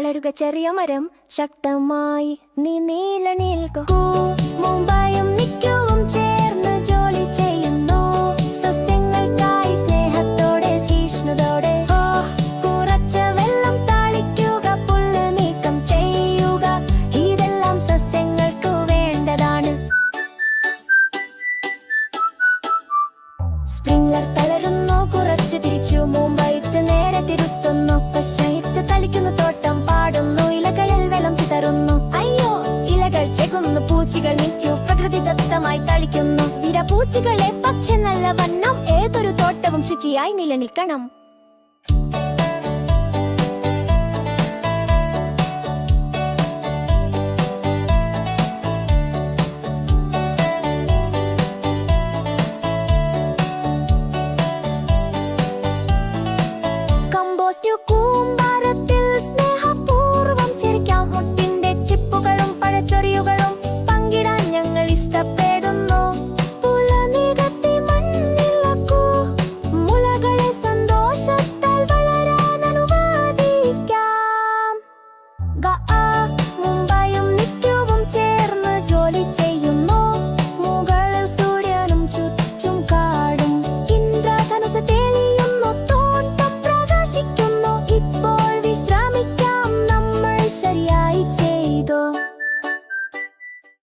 വളരുക ചെറിയ മരം ശക്തമായി നീ നീല നിൽക്കൂ. മുംബൈയും നിൽക്കും ചേർന്ന് ജോലി ചെയ്യുന്നു. സസ്യങ്ങൾക്കായി സ്നേഹത്തോടെ സഹിഷ്ണുതോടെ കുറച്ച് വെള്ളം താളിക്കുക പുല്ല് നീക്കം ചെയ്യുക. ഇതെല്ലാം സസ്യങ്ങൾക്ക് വേണ്ടതാണ്. സ്പ്രിംഗ്ലർ തളരുന്നു കുറച്ച് തിരിച്ചു. മുംബൈത്ത് പൂച്ചികൾ നിൽക്കൂ പ്രകൃതി ദത്തമായി തളിക്കുന്നു. വിരപൂച്ചികളെ പക്ഷെ നല്ല വണ്ണം. ഏതൊരു തോട്ടവും ശുചിയായി നിലനിൽക്കണം. കമ്പോസ്റ്റ് കൂമ്പാരത്തിൽ シャリ愛知